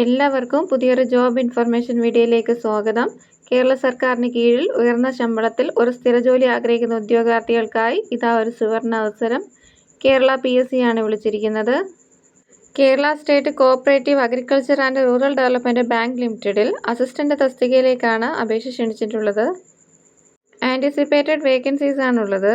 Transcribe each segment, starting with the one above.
എല്ലാവർക്കും പുതിയൊരു job information വീഡിയോയിലേക്ക് സ്വാഗതം. കേരള സർക്കാരിന് കീഴിൽ ഉയർന്ന ശമ്പളത്തിൽ ഒരു സ്ഥിരജോലി ആഗ്രഹിക്കുന്ന ഉദ്യോഗാർത്ഥികൾക്കായി ഇതാ ഒരു സുവർണ അവസരം. കേരള പി എസ് സി ആണ് വിളിച്ചിരിക്കുന്നത്. Kerala state cooperative agriculture and rural development bank ലിമിറ്റഡിൽ അസിസ്റ്റന്റ് തസ്തികയിലേക്കാണ് അപേക്ഷ ക്ഷണിച്ചിട്ടുള്ളത്. ആന്റിസിപ്പേറ്റഡ് വേക്കൻസീസ് ആണുള്ളത്.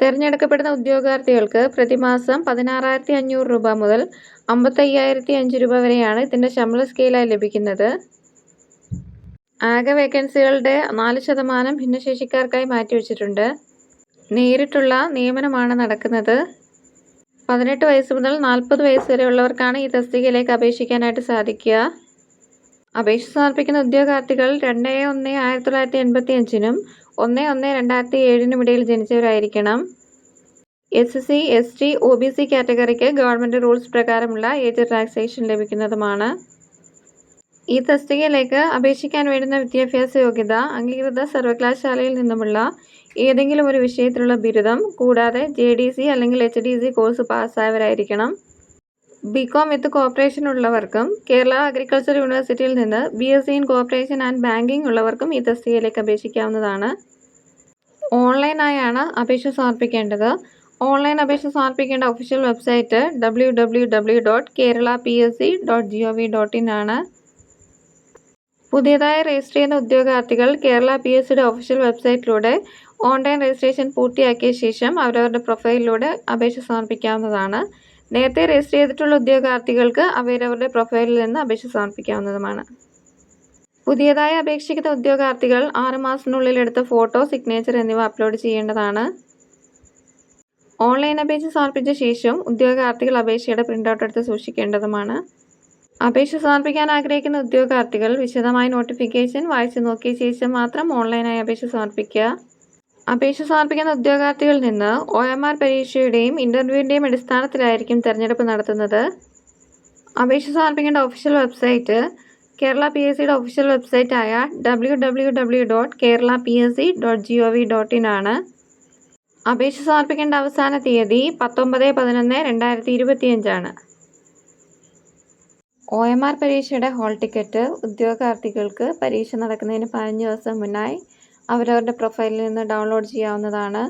തിരഞ്ഞെടുക്കപ്പെടുന്ന ഉദ്യോഗാർത്ഥികൾക്ക് പ്രതിമാസം പതിനാറായിരത്തി അഞ്ഞൂറ് രൂപ മുതൽ അമ്പത്തയ്യായിരത്തി അഞ്ച് രൂപ വരെയാണ് ഇതിന്റെ ശമ്പള സ്കെയിലായി ലഭിക്കുന്നത്. ആകെ വേക്കൻസികളുടെ നാല് ശതമാനം ഭിന്നശേഷിക്കാർക്കായി മാറ്റിവെച്ചിട്ടുണ്ട്. നേരിട്ടുള്ള നിയമനമാണ് നടക്കുന്നത്. പതിനെട്ട് വയസ്സ് മുതൽ നാൽപ്പത് വയസ്സ് വരെയുള്ളവർക്കാണ് ഈ തസ്തികയിലേക്ക് അപേക്ഷിക്കാനായിട്ട് സാധിക്കുക. അപേക്ഷ സമർപ്പിക്കുന്ന ഉദ്യോഗാർത്ഥികൾ രണ്ട് ഒന്ന് ആയിരത്തി തൊള്ളായിരത്തി എൺപത്തി അഞ്ചിനും ഒന്ന് ഒന്ന് രണ്ടായിരത്തി ഏഴിനും ഇടയിൽ ജനിച്ചവരായിരിക്കണം. S C S T O B C കാറ്റഗറിക്ക് government rules പ്രകാരമുള്ള ഏജ് റിലാക്സേഷൻ ലഭിക്കുന്നതുമാണ്. ഈ തസ്തികയിലേക്ക് അപേക്ഷിക്കാൻ വേണ്ടുന്ന വിദ്യാഭ്യാസ യോഗ്യത അംഗീകൃത സർവകലാശാലയിൽ നിന്നുമുള്ള ഏതെങ്കിലും ഒരു വിഷയത്തിലുള്ള ബിരുദം കൂടാതെ ജെ ഡി സി അല്ലെങ്കിൽ എച്ച് ഡി സി കോഴ്സ് പാസ്സായവരായിരിക്കണം. ബി കോം വിത്ത് കോപ്പറേഷൻ ഉള്ളവർക്കും കേരള അഗ്രികൾച്ചർ യൂണിവേഴ്സിറ്റിയിൽ നിന്ന് B S C in cooperation and banking ഉള്ളവർക്കും ഈ തസ്തികയിലേക്ക് അപേക്ഷിക്കാവുന്നതാണ്. ഓൺലൈനായാണ് അപേക്ഷ സമർപ്പിക്കേണ്ടത്. ഓൺലൈൻ അപേക്ഷ സമർപ്പിക്കേണ്ട official website W W W dot Kerala P S C dot G O V dot in ആണ്. പുതിയതായി രജിസ്റ്റർ ചെയ്യുന്ന ഉദ്യോഗാർത്ഥികൾ കേരള പി എസ് സിയുടെ ഒഫീഷ്യൽ വെബ്സൈറ്റിലൂടെ ഓൺലൈൻ രജിസ്ട്രേഷൻ പൂർത്തിയാക്കിയ ശേഷം അവരവരുടെ പ്രൊഫൈലിലൂടെ അപേക്ഷ സമർപ്പിക്കാവുന്നതാണ്. നേരത്തെ രജിസ്റ്റർ ചെയ്തിട്ടുള്ള ഉദ്യോഗാർത്ഥികൾക്ക് അവരവരുടെ പ്രൊഫൈലിൽ നിന്ന് അപേക്ഷ സമർപ്പിക്കാവുന്നതുമാണ്. പുതിയതായി അപേക്ഷിക്കുന്ന ഉദ്യോഗാർത്ഥികൾ ആറുമാസത്തിനുള്ളിൽ എടുത്ത ഫോട്ടോ സിഗ്നേച്ചർ എന്നിവ അപ്ലോഡ് ചെയ്യേണ്ടതാണ്. ഓൺലൈൻ അപേക്ഷ സമർപ്പിച്ച ശേഷം ഉദ്യോഗാർത്ഥികൾ അപേക്ഷയുടെ പ്രിന്റ് എടുത്ത് സൂക്ഷിക്കേണ്ടതുമാണ്. അപേക്ഷ സമർപ്പിക്കാൻ ആഗ്രഹിക്കുന്ന ഉദ്യോഗാർത്ഥികൾ വിശദമായ നോട്ടിഫിക്കേഷൻ വായിച്ചു നോക്കിയ ശേഷം മാത്രം ഓൺലൈനായി അപേക്ഷ സമർപ്പിക്കുക. അപേക്ഷ സമർപ്പിക്കുന്ന ഉദ്യോഗാർത്ഥികളിൽ നിന്ന് ഒ എം ആർ പരീക്ഷയുടെയും ഇന്റർവ്യൂവിന്റെയും അടിസ്ഥാനത്തിലായിരിക്കും തിരഞ്ഞെടുപ്പ് നടത്തുന്നത്. അപേക്ഷ സമർപ്പിക്കേണ്ട official website Kerala P S സിയുടെ official വെബ്സൈറ്റായ W W W dot Kerala P S C dot G O V dot in ആണ്. അപേക്ഷ സമർപ്പിക്കേണ്ട അവസാന തീയതി പത്തൊമ്പത് പതിനൊന്ന് രണ്ടായിരത്തി ഇരുപത്തിയഞ്ചാണ് ഒ എം ആർ പരീക്ഷയുടെ ഹോൾ ടിക്കറ്റ് ഉദ്യോഗാർത്ഥികൾക്ക് പരീക്ഷ നടക്കുന്നതിന് പതിനഞ്ച് ദിവസം മുന്നായി അവരവരുടെ പ്രൊഫൈലിൽ നിന്ന് ഡൗൺലോഡ് ചെയ്യാവുന്നതാണ്.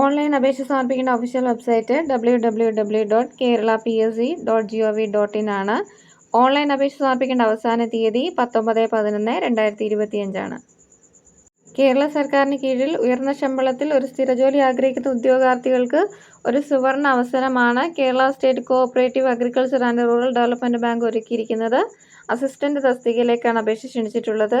ഓൺലൈൻ അപേക്ഷ സമർപ്പിക്കേണ്ട official website W W W dot Kerala P S C dot G O V dot in ആണ്. ഓൺലൈൻ അപേക്ഷ സമർപ്പിക്കേണ്ട അവസാന തീയതി പത്തൊമ്പത് പതിനൊന്ന് രണ്ടായിരത്തി ഇരുപത്തിയഞ്ചാണ് കേരള സർക്കാരിന് കീഴിൽ ഉയർന്ന ശമ്പളത്തിൽ ഒരു സ്ഥിരജോലി ആഗ്രഹിക്കുന്ന ഉദ്യോഗാർത്ഥികൾക്ക് ഒരു സുവർണ അവസരമാണ് Kerala state cooperative agriculture and rural development bank ഒരുക്കിയിരിക്കുന്നത്. അസിസ്റ്റന്റ് തസ്തികയിലേക്കാണ് അപേക്ഷ ക്ഷണിച്ചിട്ടുള്ളത്.